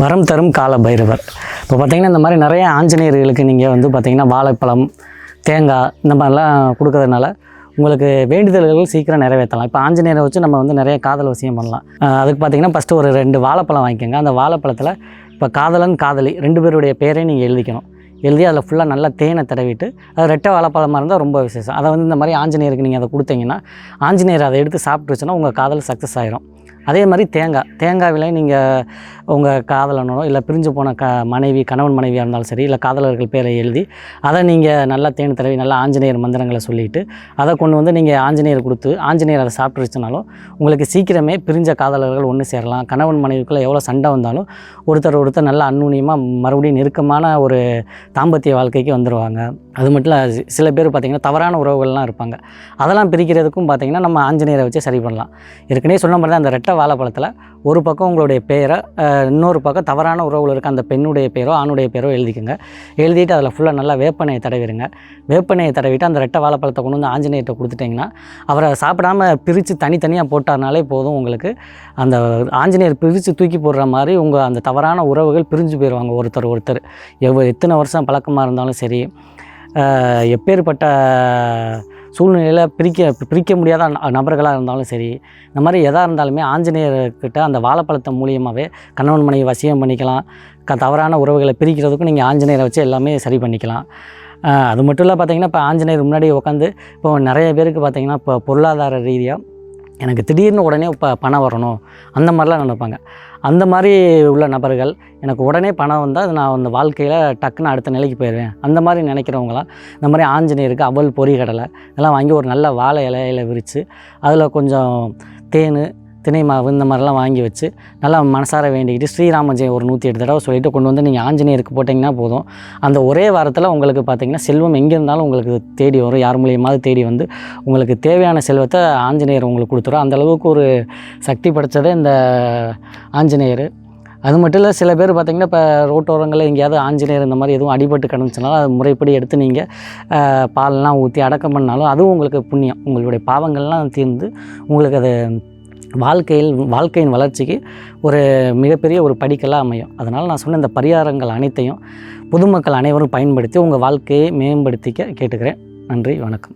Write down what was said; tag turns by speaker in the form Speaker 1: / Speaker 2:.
Speaker 1: வரம் தரும் கால பைரவர் இப்போ பார்த்தீங்கன்னா இந்த மாதிரி நிறைய ஆஞ்சநேயர்களுக்கு நீங்கள் வந்து பார்த்தீங்கன்னா வாழைப்பழம் தேங்காய் இந்த மாதிரிலாம் கொடுக்கறதுனால உங்களுக்கு வேண்டுதல்கள் சீக்கிரம் நிறைவேற்றலாம். இப்போ ஆஞ்சநேயரை வச்சு நம்ம வந்து நிறைய காதல் விஷயம் பண்ணலாம். அதுக்கு பார்த்தீங்கன்னா ஃபஸ்ட்டு ஒரு ரெண்டு வாழைப்பழம் வாங்கிக்கோங்க. அந்த வாழைப்பழத்தில் இப்போ காதலன் காதலி ரெண்டு பேருடைய பேரையும் நீங்கள் எழுதிக்கணும். எழுதி அதில் ஃபுல்லாக நல்லா தேனை தடவிட்டு அது ரெட்டை வாழைப்பழமாக இருந்தால் ரொம்ப விசேஷம். அதை வந்து இந்த மாதிரி ஆஞ்சநேயருக்கு நீங்கள் அதை கொடுத்தீங்கன்னா ஆஞ்சநேயர் அதை எடுத்து சாப்பிட்டுச்சுன்னா உங்கள் காதல் சக்ஸஸ் ஆயிரும். அதே மாதிரி தேங்காய் தேங்காவிலே நீங்கள் உங்கள் காதலனோ இல்லை பிரிஞ்சு போன க மனைவி கணவன் மனைவியாக இருந்தாலும் சரி இல்லை காதலர்கள் பேரை எழுதி அதை நீங்கள் நல்லா தேன் தடவி நல்லா ஆஞ்சநேயர் மந்திரங்களை சொல்லிவிட்டு அதை கொண்டு வந்து நீங்கள் ஆஞ்சநேயர் கொடுத்து ஆஞ்சநேயர் அதை சாப்பிட்டுருச்சுனாலும் உங்களுக்கு சீக்கிரமே பிரிஞ்ச காதலர்கள் ஒன்று சேரலாம். கணவன் மனைவிக்குள்ளே எவ்வளோ சண்டை வந்தாலும் ஒருத்தர் ஒருத்தர் நல்லா அந்நுண்ணியமாக மறுபடியும் நெருக்கமான ஒரு தாம்பத்திய வாழ்க்கைக்கு வந்துடுவாங்க அது மட்டும் இல்லை சில பேர் பார்த்திங்கன்னா தவறான உறவுகள்லாம் இருப்பாங்க. அதெல்லாம் பிரிக்கிறதுக்கும் பார்த்திங்கன்னா நம்ம ஆஞ்சநேயரை வச்சு சரி பண்ணலாம். ஏற்கனவே சொன்ன மாதிரி தான் அந்த ரெட்டை வாழைப்பழத்தில் ஒரு பக்கம் உங்களுடைய பெயரை இன்னொரு பக்கம் தவறான உறவில் இருக்க அந்த பெண்ணுடைய பேரோ ஆணுடைய பேரோ எழுதிக்கோங்க. எழுதிட்டு அதில் ஃபுல்லாக நல்லா வேப்பனையை தடவிடுங்க வேப்பனையை தடவிட்டு அந்த ரெட்டை வாழைப்பழத்தை கொண்டு வந்து ஆஞ்சநேயர்கிட்ட கொடுத்துட்டிங்கன்னா அவரை சாப்பிடாம பிரித்து தனித்தனியாக போட்டார்னாலே போதும் உங்களுக்கு. அந்த ஆஞ்சநேயர் பிரித்து தூக்கி போடுற மாதிரி உங்கள் அந்த தவறான உறவுகள் பிரிஞ்சு போயிடுவாங்க ஒருத்தர் ஒருத்தர். எவ்வளோ எத்தனை வருஷம் பழக்கமாக இருந்தாலும் சரி. எப்பேற்பட்ட சூழ்நிலையில் பிரிக்க பிரிக்க முடியாத நபர்களாக இருந்தாலும் சரி இந்த மாதிரி எதாக இருந்தாலுமே ஆஞ்சநேயர்கிட்ட அந்த வாழைப்பழத்தை மூலியமாகவே கணவன் மனைவி வசியம் பண்ணிக்கலாம். க தவறான உறவுகளை பிரிக்கிறதுக்கும் நீங்கள் ஆஞ்சநேயரை வச்சு எல்லாமே சரி பண்ணிக்கலாம். அது மட்டும் இல்லை பார்த்தீங்கன்னா இப்போ ஆஞ்சநேயர் முன்னாடி உட்காந்து இப்போ நிறைய பேருக்கு பார்த்தீங்கன்னா இப்போ பொருளாதார ரீதியாக எனக்கு திடீர்னு உடனே இப்போ பணம் வரணும். அந்த மாதிரிலாம் நினைப்பாங்க. அந்த மாதிரி உள்ள நபர்கள் எனக்கு உடனே பணம் வந்தால் நான் அந்த வாழ்க்கையில் டக்குன்னு அடுத்த நிலைக்கு போயிடுவேன் அந்த மாதிரி நினைக்கிறவங்களாம் இந்த மாதிரி ஆஞ்சநேயருக்கு அவல் பொரிகடலை இதெல்லாம் வாங்கி ஒரு நல்ல வாழை இலையில விரித்து அதில் கொஞ்சம் தேன் தினை மாவு இந்த மாதிரிலாம் வாங்கி வச்சு நல்லா மனசார வேண்டிக்கிட்டு ஸ்ரீராம ஜெயம் ஒரு நூற்றி எட்டு தடவை சொல்லிவிட்டு கொண்டு வந்து நீங்கள் ஆஞ்சநேயருக்கு போட்டிங்கன்னா போதும். அந்த ஒரே வாரத்தில் உங்களுக்கு பார்த்திங்கன்னா செல்வம் எங்கே இருந்தாலும் உங்களுக்கு தேடி வரும். யார் மூலியமாவது தேடி வந்து உங்களுக்கு தேவையான செல்வத்தை ஆஞ்சநேயர் உங்களுக்கு கொடுத்துரும். அந்த அளவுக்கு ஒரு சக்தி படைச்சதே இந்த ஆஞ்சநேயர். அது மட்டும் இல்லை சில பேர் பார்த்திங்கன்னா இப்போ ரோட்டோரங்களில் எங்கேயாவது ஆஞ்சநேயர் இந்த மாதிரி எதுவும் அடிபட்டு கிடந்துச்சுனாலும் அது முறைப்படி எடுத்து நீங்கள் பால்லாம் ஊற்றி அடக்கம் பண்ணாலும் அதுவும் உங்களுக்கு புண்ணியம். உங்களுடைய பாவங்கள்லாம் தீர்ந்து உங்களுக்கு அது வாழ்க்கையில் வாழ்க்கையின் வளர்ச்சிக்கு ஒரு மிகப்பெரிய ஒரு படிக்கலாக அமையும். அதனால் நான் சொன்ன இந்த பரிகாரங்கள் அனைத்தையும் பொதுமக்கள் அனைவரும் பயன்படுத்தி உங்கள் வாழ்க்கையை மேம்படுத்திக்க கேட்டுக்கிறேன். நன்றி வணக்கம்.